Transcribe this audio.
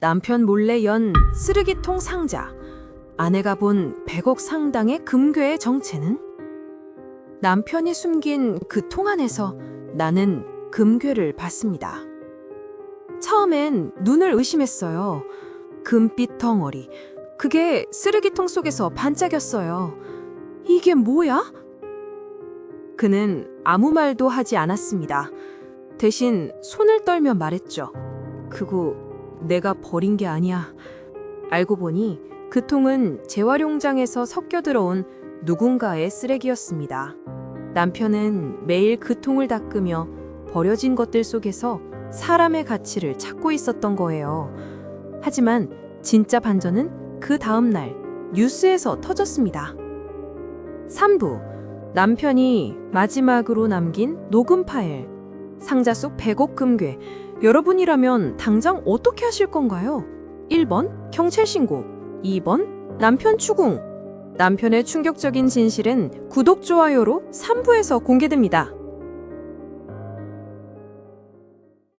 남편 몰래 연 쓰레기통 상자. 아내가 본 100억 상당의 금괴의 정체는? 남편이 숨긴 그 통 안에서 나는 금괴를 봤습니다. 처음엔 눈을 의심했어요. 금빛 덩어리. 그게 쓰레기통 속에서 반짝였어요. 이게 뭐야? 그는 아무 말도 하지 않았습니다. 대신 손을 떨며 말했죠. 그거 내가 버린 게 아니야. 알고 보니 그 통은 재활용장에서 섞여 들어온 누군가의 쓰레기였습니다. 남편은 매일 그 통을 닦으며 버려진 것들 속에서 사람의 가치를 찾고 있었던 거예요. 하지만 진짜 반전은 그 다음 날 뉴스에서 터졌습니다. 3부 남편이 마지막으로 남긴 녹음 파일 상자 속 100억 금괴 여러분이라면 당장 어떻게 하실 건가요? 1번 경찰 신고 2번 남편 추궁 남편의 충격적인 진실은 구독 좋아요로 3부에서 공개됩니다.